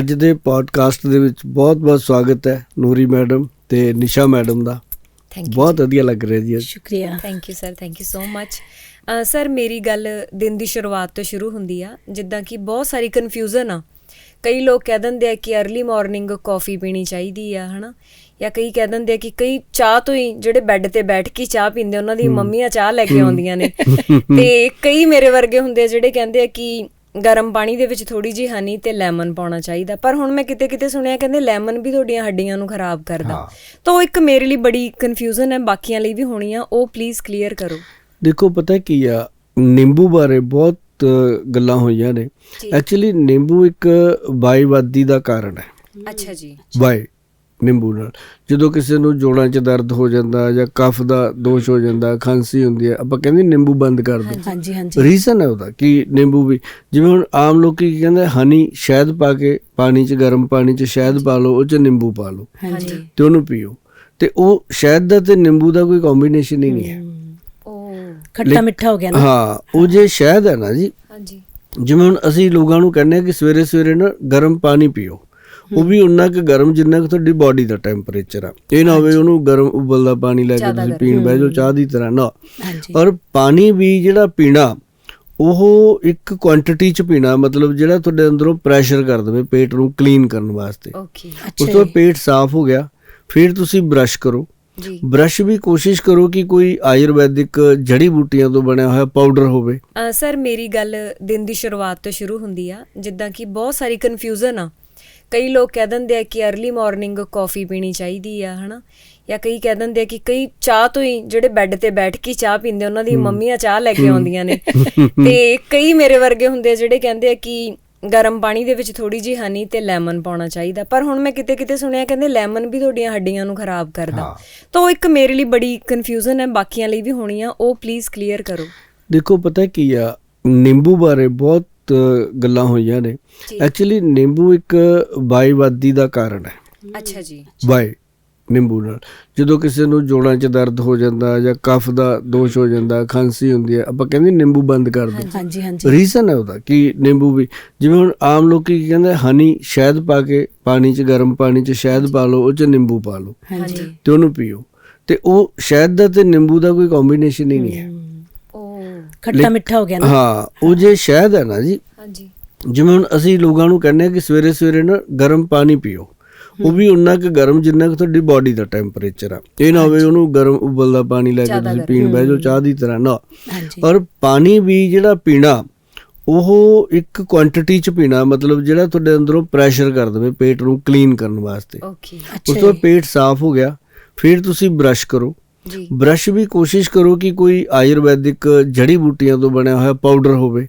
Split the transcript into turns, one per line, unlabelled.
ਅੱਜ ਦੇ ਪੋਡਕਾਸਟ ਦੇ ਵਿੱਚ ਬਹੁਤ-ਬਹੁਤ ਸਵਾਗਤ ਹੈ ਨੂਰੀ ਮੈਡਮ ਤੇ ਨਿਸ਼ਾ ਮੈਡਮ ਦਾ।
ਥੈਂਕ ਯੂ
ਬਹੁਤ ਵਧੀਆ ਲੱਗ ਰਿਹਾ ਜੀ ਅੱਜ।
ਸ਼ੁਕਰੀਆ।
Thank you sir thank you so much sir ਮੇਰੀ ਗੱਲ ਦਿਨ ਦੀ ਸ਼ੁਰੂਆਤ ਤੋਂ ਸ਼ੁਰੂ ਹੁੰਦੀ ਆ ਜਿੱਦਾਂ ਕਿ ਬਹੁਤ ਸਾਰੀ ਕਨਫਿਊਜ਼ਨ ਆ। ਕਈ ਲੋਕ ਕਹਿ ਦਿੰਦੇ ਆ ਕਿ अर्ਲੀ ਮਾਰਨਿੰਗ ਕਾਫੀ ਪੀਣੀ ਚਾਹੀਦੀ ਆ ਹਨਾ? ਜਾਂ ਕਈ ਕਹਿ ਦਿੰਦੇ ਆ ਕਿ ਕਈ ਚਾਹ ਤੋਂ ਹੀ ਜਿਹੜੇ ਬੈੱਡ ਤੇ ਬੈਠ ਕੇ ਚਾਹ ਪੀਂਦੇ ਉਹਨਾਂ ਦੀ ਮੰਮੀਆਂ ਚਾਹ ਲੈ ਕੇ ਆਉਂਦੀਆਂ ਨੇ। ਤੇ ਕਈ ਮੇਰੇ ਵਰਗੇ ਹੁੰਦੇ ਆ ਜਿਹੜੇ ਕਹਿੰਦੇ ਆ ਕਿ ਗਰਮ ਪਾਣੀ ਦੇ ਵਿੱਚ ਥੋੜੀ ਜੀ ਹਨੀ ਤੇ ਲੈਮਨ ਪਾਉਣਾ ਚਾਹੀਦਾ। ਪਰ ਹੁਣ ਮੈਂ ਕਿਤੇ ਕਿਤੇ ਸੁਣਿਆ ਕਹਿੰਦੇ ਲੈਮਨ ਵੀ ਤੁਹਾਡੀਆਂ ਹੱਡੀਆਂ ਨੂੰ ਖਰਾਬ ਕਰਦਾ। ਤਾਂ ਉਹ ਇੱਕ ਮੇਰੇ ਲਈ ਬੜੀ ਕਨਫਿਊਜ਼ਨ ਹੈ ਬਾਕੀਆਂ ਲਈ ਵੀ ਹੋਣੀ ਆ। ਉਹ ਪਲੀਜ਼ ਕਲੀਅਰ ਕਰੋ।
ਦੇਖੋ ਪਤਾ ਕੀ ਆ? ਨਿੰਬੂ ਬਾਰੇ ਬਹੁਤ ਗੱਲਾਂ ਹੋਈਆਂ ਨੇ। ਐਕਚੁਅਲੀ ਨਿੰਬੂ ਇੱਕ ਵਾਈਵਾਦੀ ਦਾ ਕਾਰਨ ਹੈ।
ਅੱਛਾ ਜੀ।
ਵਾਈ। ਨਿੰਬੂ ਨਾਲ। ਜਦੋਂ ਕਿਸੇ ਨੂੰ ਜੋੜਾਂ 'ਚ ਦਰਦ ਹੋ ਜਾਂਦਾ ਜਾਂ ਕਫ ਦਾ ਦੋਸ਼ ਹੋ ਜਾਂਦਾ ਖਾਂਸੀ ਹੁੰਦੀ ਹੈ ਆਪਾਂ ਕਹਿੰਦੇ ਨਿੰਬੂ ਬੰਦ ਕਰ
ਹਾਂਜੀ ਹਾਂਜੀ
ਰੀਜ਼ਨ ਹੈ ਉਹਦਾ ਕਿ ਨਿੰਬੂ ਵੀ ਜਿਵੇਂ ਹੁਣ ਆਮ ਲੋਕੀ ਕੀ ਕਹਿੰਦੇ ਹਨੀ ਸ਼ਹਿਦ ਪਾ ਕੇ ਪਾਣੀ 'ਚ ਗਰਮ ਪਾਣੀ 'ਚ ਸ਼ਹਿਦ ਪਾ ਲਓ ਉਹ 'ਚ ਨਿੰਬੂ ਪਾ ਲਓ।
ਹਾਂਜੀ।
ਤੇ ਉਹਨੂੰ ਪੀਓ। ਤੇ ਉਹ ਸ਼ਹਿਦ ਦਾ ਤੇ ਨਿੰਬੂ ਦਾ ਕੋਈ ਕੰਬੀਨੇਸ਼ਨ ਹੀ ਨਹੀਂ ਹੈ।
ਉਹ
ਖੱਟਾ ਮਿੱਠਾ ਹੋ ਗਿਆ ਨਾ।
ਹਾਂ ਉਹ ਜੇ ਸ਼ਹਿਦ ਹੈ ਨਾ ਜੀ
ਹਾਂਜੀ।
ਜਿਵੇਂ ਹੁਣ ਅਸੀਂ ਲੋਕਾਂ ਨੂੰ ਕਹਿੰਦੇ ਆ ਕਿ ਸਵੇਰੇ ਸਵੇਰੇ ਨਾ ਗਰਮ ਪਾਣੀ ਪੀਓ। ਉਹ ਵੀ ਉਨਾ ਕੁ ਗਰਮ ਜਿੰਨਾ ਕਿ ਤੁਹਾਡੀ ਬਾਡੀ ਦਾ ਟੈਂਪਰੇਚਰ ਆ। ਇਹ ਨਾ ਹੋਵੇ ਉਹਨੂੰ ਗਰਮ ਉਬਲਦਾ ਪਾਣੀ ਲੈ ਕੇ ਤੁਸੀਂ। ਪੀਣ ਬਹਿ ਜਾਓ ਚਾਹ ਦੀ ਤਰ੍ਹਾਂ ਨਾ। ਔਰ ਪਾਣੀ ਵੀ ਜਿਹੜਾ ਪੀਣਾ ਉਹ ਇੱਕ ਕੁਆਂਟੀਟੀ ਚ ਪੀਣਾ ਮਤਲਬ ਜਿਹੜਾ ਤੁਹਾਡੇ ਅੰਦਰੋਂ ਪ੍ਰੈਸ਼ਰ ਕਰ ਦੇਵੇ ਪੇਟ ਨੂੰ ਕਲੀਨ ਕਰਨ ਵਾਸਤੇ।
ਓਕੇ
ਉਸ ਤੋਂ। ਪੇਟ ਸਾਫ਼ ਹੋ ਗਿਆ ਫਿਰ ਤੁਸੀਂ ਬ੍ਰਸ਼ ਕਰੋ।
ਜੀ।
ਬ੍ਰਸ਼ ਵੀ ਕੋਸ਼ਿਸ਼ ਕਰੋ ਕਿ ਕੋਈ ਆਯੁਰਵੈਦਿਕ ਜੜੀ ਬੂਟੀਆਂ ਤੋਂ ਬਣਿਆ ਹੋਇਆ ਪਾਊਡਰ ਹੋਵੇ।
ਸਰ ਮੇਰੀ ਗੱਲ ਦਿਨ ਦੀ ਸ਼ੁਰੂਆਤ ਤੋਂ ਸ਼ੁਰੂ ਹੁੰਦੀ ਆ ਜਿੱਦਾਂ ਕਿ ਬਹੁਤ ਸਾਰੀ ਕਨਫਿਊਜ਼ਨ ਆ। ਕਈ ਲੋਕ ਕਹਿ ਦਿੰਦੇ ਆ ਕਿ अर्ਲੀ ਮਾਰਨਿੰਗ ਕਾਫੀ ਪੀਣੀ ਚਾਹੀਦੀ ਆ ਹਨਾ? ਜਾਂ ਕਈ ਕਹਿ ਦਿੰਦੇ ਆ ਕਿ ਕਈ ਚਾਹ ਤੋਂ ਹੀ ਜਿਹੜੇ ਬੈੱਡ ਤੇ ਬੈਠ ਕੇ ਚਾਹ ਪੀਂਦੇ ਉਹਨਾਂ ਦੀ ਮੰਮੀਆਂ ਚਾਹ ਲੈ ਕੇ ਆਉਂਦੀਆਂ ਨੇ। ਤੇ ਕਈ ਮੇਰੇ ਵਰਗੇ ਹੁੰਦੇ ਆ ਜਿਹੜੇ ਕਹਿੰਦੇ ਆ ਕਿ ਗਰਮ ਪਾਣੀ ਦੇ ਵਿੱਚ ਥੋੜੀ ਜੀ ਹਨੀ ਤੇ ਲੈਮਨ ਪਾਉਣਾ ਚਾਹੀਦਾ। ਪਰ ਹੁਣ ਮੈਂ ਕਿਤੇ ਕਿਤੇ ਸੁਣਿਆ ਕਹਿੰਦੇ ਲੈਮਨ ਵੀ ਤੁਹਾਡੀਆਂ ਹੱਡੀਆਂ ਨੂੰ ਖਰਾਬ ਕਰਦਾ। ਤਾਂ ਉਹ ਇੱਕ ਮੇਰੇ ਲਈ ਬੜੀ ਕਨਫਿਊਜ਼ਨ ਹੈ ਬਾਕੀਆਂ ਲਈ ਵੀ ਹੋਣੀ ਆ ਉਹ ਪਲੀਜ਼ ਕਲੀਅਰ ਕਰੋ।
ਦੇਖੋ ਪਤਾ ਕੀ ਆ ਨਿੰਬੂ ਬਾਰੇ ਬਹੁਤ ਅ, ਗੱਲਾਂ ਹੋਈਆਂ ਨੇ। ਐਕਚੁਅਲੀ ਨਿੰਬੂ ਇੱਕ ਵਾਈਵਾਦੀ ਦਾ ਕਾਰਨ ਹੈ।
ਅੱਛਾ ਜੀ।
ਵਾਈ ਨਿੰਬੂ ਨਾਲ। ਜਦੋਂ ਕਿਸੇ ਨੂੰ ਜੋੜਾਂ 'ਚ ਦਰਦ ਹੋ ਜਾਂਦਾ ਜਾਂ ਕਫ ਦਾ ਦੋਸ਼ ਹੋ ਜਾਂਦਾ ਖਾਂਸੀ ਹੁੰਦੀ ਹੈ ਆਪਾਂ ਕਹਿੰਦੇ ਨਿੰਬੂ ਬੰਦ ਕਰ ਦਿਓ।
ਹਾਂਜੀ ਹਾਂਜੀ
ਰੀਜ਼ਨ ਹੈ ਉਹਦਾ ਕਿ ਨਿੰਬੂ ਵੀ ਜਿਵੇਂ ਹੁਣ ਆਮ ਲੋਕੀ ਕੀ ਕਹਿੰਦੇ ਹਨੀ ਸ਼ਹਿਦ ਪਾ ਕੇ ਪਾਣੀ 'ਚ ਗਰਮ ਪਾਣੀ 'ਚ ਸ਼ਹਿਦ ਪਾ ਲਓ ਉਹ 'ਚ ਨਿੰਬੂ ਪਾ ਲਓ।
ਹਾਂਜੀ।
ਤੇ ਉਹਨੂੰ ਪੀਓ। ਤੇ ਉਹ ਸ਼ਹਿਦ ਦਾ ਤੇ ਨਿੰਬੂ ਦਾ ਕੋਈ ਕੰਬੀਨੇਸ਼ਨ ਹੀ ਨਹੀਂ ਹੈ।
ਖੱਟਾ ਮਿੱਠਾ ਹੋ ਗਿਆ ਨਾ।
ਹਾਂ ਉਹ ਜੇ ਸ਼ਹਿਦ ਹੈ ਨਾ ਜੀ
ਹਾਂਜੀ।
ਜਿਵੇਂ ਹੁਣ ਅਸੀਂ ਲੋਕਾਂ ਨੂੰ ਕਹਿੰਦੇ ਆ ਕਿ ਸਵੇਰੇ ਸਵੇਰੇ ਨਾ ਗਰਮ ਪਾਣੀ ਪੀਓ। ਉਹ ਵੀ ਉਨਾ ਕੁ ਗਰਮ ਜਿੰਨਾ ਕਿ ਤੁਹਾਡੀ ਬਾਡੀ ਦਾ ਟੈਂਪਰੇਚਰ ਆ। ਇਹ ਨਾ ਹੋਵੇ ਉਹਨੂੰ ਗਰਮ ਉਬਲਦਾ ਪਾਣੀ ਲੈ ਕੇ ਤੁਸੀਂ। ਪੀਣ ਬਹਿ ਜਾਓ ਚਾਹ ਦੀ ਤਰ੍ਹਾਂ ਨਾ। ਔਰ ਪਾਣੀ ਵੀ ਜਿਹੜਾ ਪੀਣਾ ਉਹ ਇੱਕ ਕੁਆਂਟੀਟੀ ਚ ਪੀਣਾ ਮਤਲਬ ਜਿਹੜਾ ਤੁਹਾਡੇ ਅੰਦਰੋਂ ਪ੍ਰੈਸ਼ਰ ਕਰ ਦੇਵੇ ਪੇਟ ਨੂੰ ਕਲੀਨ ਕਰਨ ਵਾਸਤੇ।
ਓਕੇ
ਅੱਛਾ
ਉਸ ਤੋਂ। ਪੇਟ ਸਾਫ਼ ਹੋ ਗਿਆ ਫਿਰ ਤੁਸੀਂ ਬ੍ਰਸ਼ ਕਰੋ। ਬ੍ਰਸ਼ ਵੀ ਕੋਸ਼ਿਸ਼ ਕਰੋ ਕਿ ਕੋਈ ਆਯੁਰਵੈਦਿਕ ਜੜੀ ਬੂਟੀਆਂ ਤੋਂ ਬਣਿਆ ਹੋਇਆ ਪਾਊਡਰ ਹੋਵੇ।